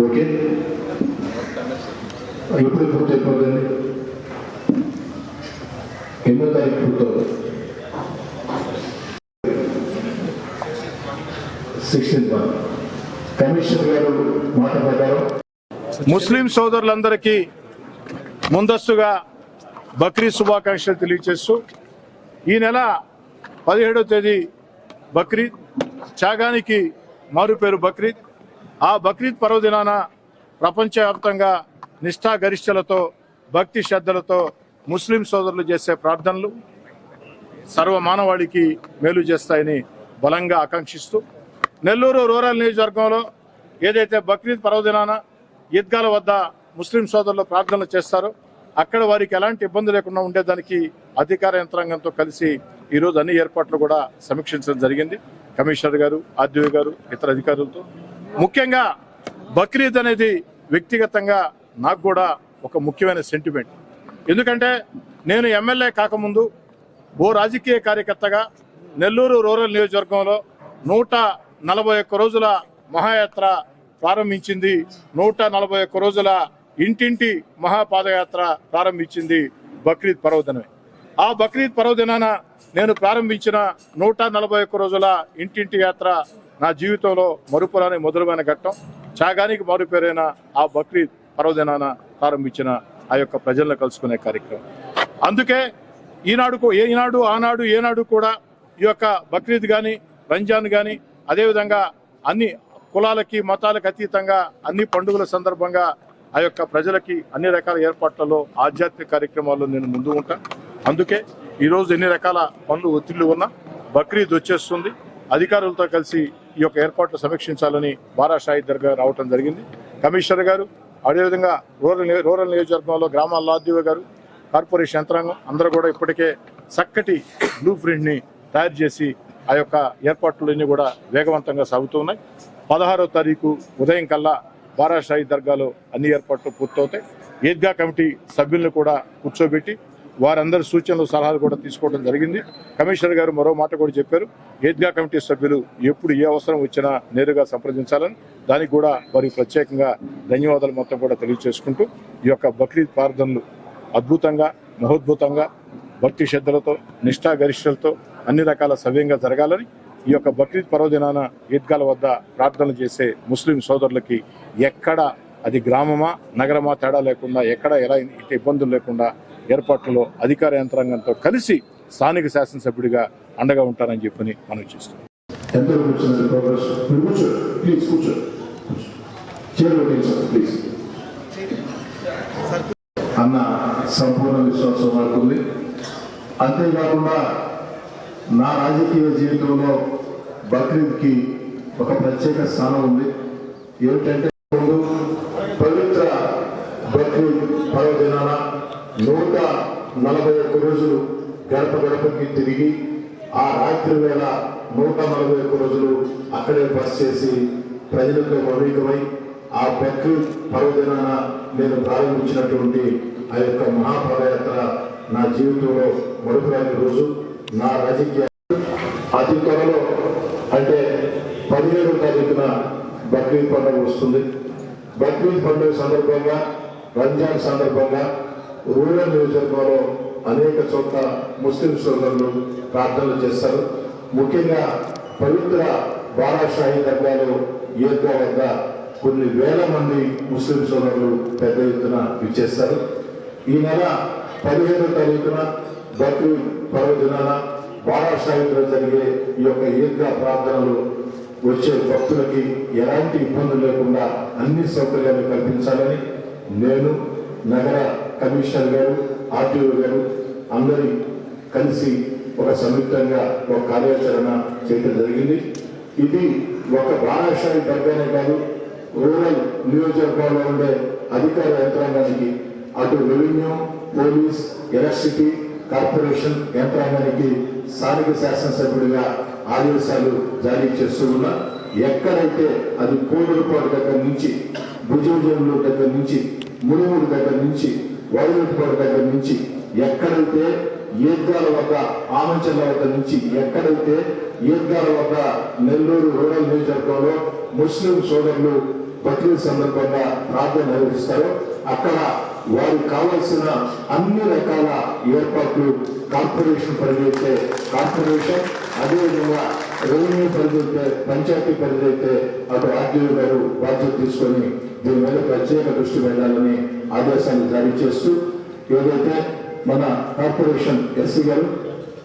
Okay. ఎప్పుడు పూర్తి అయిపోతుంది? ఎన్నో తారీఖు పూర్తవుతుంది సిక్స్టీన్త్ మంత్ కమిషనర్ గారు మాట ప్రకారం ముస్లిం సోదరులందరికీ ముందస్తుగా బక్రీద్ శుభాకాంక్షలు తెలియజేస్తూ ఈ నెల పదిహేడవ తేదీ బక్రీద్ త్యాగానికి మారు పేరు బక్రీద్. ఆ బక్రీద్ పర్వదినాన ప్రపంచవ్యాప్తంగా నిష్ఠాగరిష్టలతో భక్తి శ్రద్ధలతో ముస్లిం సోదరులు చేసే ప్రార్థనలు సర్వ మానవాళికి మేలు చేస్తాయని బలంగా ఆకాంక్షిస్తూ నెల్లూరు రూరల్ నియోజకవర్గంలో ఏదైతే బక్రీద్ పర్వదినాన ఈద్గాల వద్ద ముస్లిం సోదరులు ప్రార్థనలు చేస్తారో అక్కడ వారికి ఎలాంటి ఇబ్బంది లేకుండా ఉండేదానికి అధికార యంత్రాంగంతో కలిసి ఈరోజు అన్ని ఏర్పాట్లు కూడా సమీక్షించడం జరిగింది. కమిషనర్ గారు ఆర్డీఓ గారు ఇతర అధికారులతో ముఖ్యంగా బక్రీద్ అనేది వ్యక్తిగతంగా నాకు కూడా ఒక ముఖ్యమైన సెంటిమెంట్ ఎందుకంటే నేను ఎమ్మెల్యే కాకముందు ఓ రాజకీయ కార్యకర్తగా నెల్లూరు రూరల్ నియోజకవర్గంలో నూట నలభై ఒక్క రోజుల మహాయాత్ర ప్రారంభించింది. నూట నలభై ఒక్క రోజుల ఇంటింటి మహాపాదయాత్ర ప్రారంభించింది బక్రీద్ పర్వదినమే. ఆ బక్రీద్ పర్వదినాన నేను ప్రారంభించిన నూట నలభై ఒక్క రోజుల ఇంటింటి యాత్ర నా జీవితంలో మరుపురాని మధురమైన ఘట్టం. త్యాగానికి మారుపేరైన ఆ బక్రీద్ పర్వదినాన ప్రారంభించిన ఆ యొక్క ప్రజలను కలుసుకునే కార్యక్రమం. అందుకే ఈనాడుకు ఏ ఈనాడు ఆనాడు ఏనాడు కూడా ఈ యొక్క బక్రీద్ కానీ రంజాన్ కానీ అదేవిధంగా అన్ని కులాలకి మతాలకు అతీతంగా అన్ని పండుగల సందర్భంగా ఆ యొక్క ప్రజలకి అన్ని రకాల ఏర్పాట్లలో ఆధ్యాత్మిక కార్యక్రమాల్లో నేను ముందు ఉంటా. అందుకే ఈరోజు ఎన్ని రకాల పనులు ఒత్తిళ్ళు ఉన్నా బక్రీద్ వచ్చేస్తుంది. అధికారులతో కలిసి ఈ యొక్క ఏర్పాట్లు సమీక్షించాలని బారా దర్గా రావటం జరిగింది. కమిషనర్ గారు అదేవిధంగా రూరల్ రూరల్ నియోజకవర్గంలో గ్రామాల లాద్దివ గారు కార్పొరేషన్ యంత్రాంగం అందరూ కూడా ఇప్పటికే చక్కటి బ్లూ ప్రింట్ని తయారు చేసి ఆ యొక్క ఏర్పాట్లన్నీ కూడా వేగవంతంగా సాగుతున్నాయి పదహారో తారీఖు ఉదయం కల్లా బారాషాయి దర్గాలో అన్ని ఏర్పాట్లు పూర్తవుతాయి. ఈద్గా కమిటీ సభ్యులను కూడా కూర్చోబెట్టి వారందరి సూచనలు సలహాలు కూడా తీసుకోవడం జరిగింది. కమిషనర్ గారు మరో మాట కూడా చెప్పారు. ఈద్గా కమిటీ సభ్యులు ఎప్పుడు ఏ అవసరం వచ్చినా నేరుగా సంప్రదించాలని. దానికి కూడా వారికి ప్రత్యేకంగా ధన్యవాదాలు మొత్తం కూడా తెలియజేసుకుంటూ ఈ యొక్క బక్రీద్ ప్రార్థనలు అద్భుతంగా మహోద్భుతంగా భక్తి శ్రద్ధలతో నిష్ఠాగరిష్టలతో అన్ని రకాల సవ్యంగా జరగాలని ఈ యొక్క బక్రీద్ పర్వదినాన ఈద్గాల వద్ద ప్రార్థనలు చేసే ముస్లిం సోదరులకి ఎక్కడ అది గ్రామమా నగరమా తేడా లేకుండా ఎక్కడ ఎలా ఇబ్బందులు లేకుండా ఏర్పాట్లలో అధికార యంత్రాంగంతో కలిసి స్థానిక శాసనసభ్యుడిగా అండగా ఉంటానని చెప్పని మనం చేస్తున్నాం. ప్లీజ్ అన్న సంపూర్ణ విశ్వాసం మాకుంది అంతేకాకుండా నా రాజకీయ జీవితంలో బక్రీద్కి ఒక ప్రత్యేక స్థానం ఉంది. ఏమిటంటే పవిత్ర బక్రీద్ పర్వదినాల నూట నలభై ఒక్క రోజులు గడప గడపకి తిరిగి ఆ రాత్రి వేళ నూట నలభై ఒక్క రోజులు అక్కడే బస్ చేసి ప్రజలతో మమేకమై ఆ బక్రీద్ పర్వదినాన నేను ప్రారంభించినటువంటి ఆ యొక్క మహాపదయాత్ర నా జీవితంలో మరుపురాని రోజు నా రాజకీయ అతి త్వరలో అంటే పదిహేడవ తారీఖున బక్రీద్ పండుగ వస్తుంది. బక్రీద్ పండుగ సందర్భంగా రంజాన్ సందర్భంగా రూరల్ నియోజకవర్గంలో అనేక చోట్ల ముస్లిం సోదరులు ప్రార్థనలు చేస్తారు. ముఖ్యంగా పవిత్ర బాలాషాహి దర్గాలో ఈద్గా వద్ద కొన్ని వేల మంది ముస్లిం సోదరులు పెద్ద ఎత్తున విచ్చేస్తారు. ఈ నెల పదిహేడో తారీఖున బక్రీద్ పర్వదినాన బాలాషాహిలో జరిగే ఈ యొక్క ఈద్గా ప్రార్థనలు వచ్చే భక్తులకి ఎలాంటి ఇబ్బందులు లేకుండా అన్ని సౌకర్యాలు కల్పించాలని నేను నగర కమిషనర్ గారు ఆర్టీఓ గారు అందరి కలిసి ఒక సంయుక్తంగా ఒక కార్యాచరణ చేయడం జరిగింది. ఇది ఒక బారాషాహి దగ్గరనే కాదు రూరల్ నియోజకవర్గంలో ఉండే అధికార యంత్రాంగానికి అటు రెవెన్యూ పోలీస్ ఎలక్ట్రిసిటీ కార్పొరేషన్ యంత్రాంగానికి స్థానిక శాసనసభ్యుడిగా ఆదేశాలు జారీ చేస్తూ ఉన్నా. ఎక్కడైతే అది కోడలపాడు దగ్గర నుంచి భుజభుజంలో దగ్గర నుంచి మునుముడు దగ్గర నుంచి వైరుపాడు దగ్గర నుంచి ఎక్కడైతే ఏద్గాల వద్ద ఆమంచల వద్ద నుంచి ఎక్కడైతే ఏద్గాల వద్ద నెల్లూరు రూరల్ నియోజకవర్గంలో ముస్లిం సోదరులు బక్రీద్ సందర్భంగా ప్రార్థన నిర్వహిస్తారో అక్కడ వారికి కావాల్సిన అన్ని రకాల ఏర్పాట్లు కార్పొరేషన్ పరిధి కార్పొరేషన్ అదేవిధంగా రెవెన్యూ పరిధి పంచాయతీ పరిధి అయితే అటు ఆర్టీఓ గారు బాధ్యత తీసుకొని దీని మీద ప్రత్యేక దృష్టి పెట్టాలని ఆదేశాలు జారీ చేస్తూ ఏదైతే మన కార్పొరేషన్ ఎస్సీ గారు